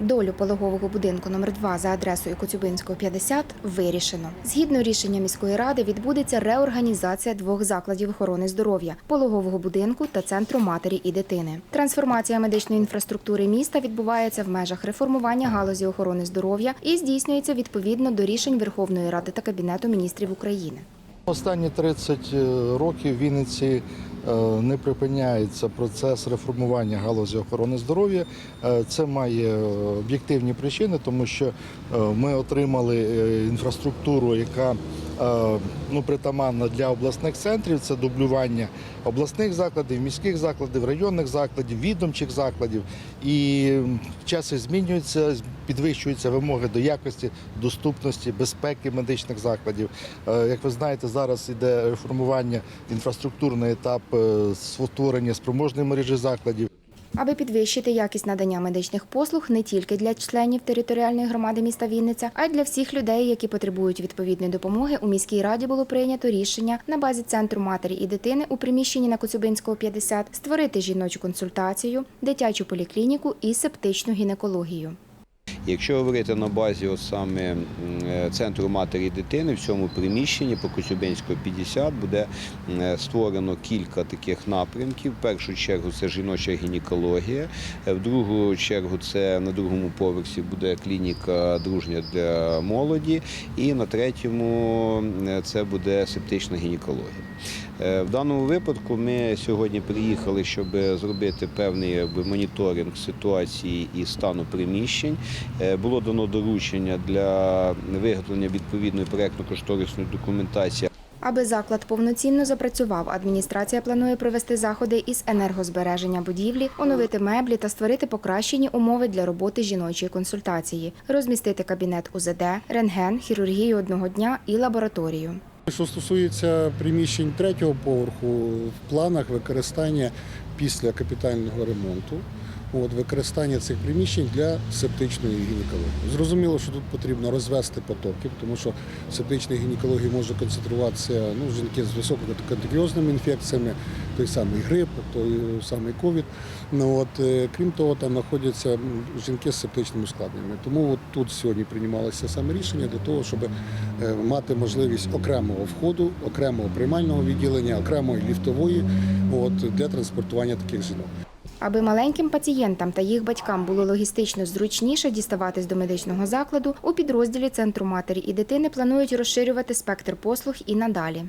Долю пологового будинку номер 2 за адресою Коцюбинського 50 вирішено. Згідно рішення міської ради відбудеться реорганізація двох закладів охорони здоров'я пологового будинку та центру матері і дитини. Трансформація медичної інфраструктури міста відбувається в межах реформування галузі охорони здоров'я і здійснюється відповідно до рішень Верховної Ради та Кабінету міністрів України. Останні 30 років в Вінниці е, не припиняється процес реформування галузі охорони здоров'я. Е, Це має об'єктивні причини, тому що е, ми отримали е, інфраструктуру, яка е, ну, притаманна для обласних центрів. Це дублювання обласних закладів, міських закладів, районних закладів, відомчих закладів. І часи змінюються, підвищуються вимоги до якості, доступності, безпеки медичних закладів. Е, Як ви знаєте, зараз іде реформування інфраструктурний етап е, створення спроможної мережі закладів. Аби підвищити якість надання медичних послуг не тільки для членів територіальної громади міста Вінниця, а й для всіх людей, які потребують відповідної допомоги, у міській раді було прийнято рішення на базі центру матері і дитини у приміщенні на Коцюбинського 50 створити жіночу консультацію, дитячу поліклініку і септичну гінекологію. Якщо говорити на базі от саме е, центру матері і дитини, в цьому приміщенні по Коцюбинського 50 буде створено кілька таких напрямків. В першу чергу це жіноча гінекологія, е, в другу чергу це на другому поверсі буде клініка дружня для молоді, і на третьому це буде септична гінекологія. Е, В даному випадку ми сьогодні приїхали, щоб зробити певний моніторинг ситуації і стану приміщень. Е, Було дано доручення для виготовлення відповідної проєктно-кошторисної документації. Аби заклад повноцінно запрацював, адміністрація планує провести заходи із енергозбереження будівлі, оновити меблі та створити покращені умови для роботи жіночої консультації, розмістити кабінет УЗД, рентген, хірургію одного дня і лабораторію. Що стосується приміщень третього поверху, в планах використання після капітального ремонту, от, використання цих приміщень для септичної гінекології. Зрозуміло, що тут потрібно розвести потоки, тому що в септичній може концентруватися ну, жінки з висококонтагіозними інфекціями, той самий грип, той самий ковід. Ну, от, е, крім того, там знаходяться жінки з септичними ускладненнями. Тому от тут сьогодні приймалося саме рішення для того, щоб е, мати можливість окремого входу, окремого приймального відділення, окремої ліфтової от, для транспортування таких жінок. Аби маленьким пацієнтам та їх батькам було логістично зручніше діставатись до медичного закладу, у підрозділі Центру матері і дитини планують розширювати спектр послуг і надалі.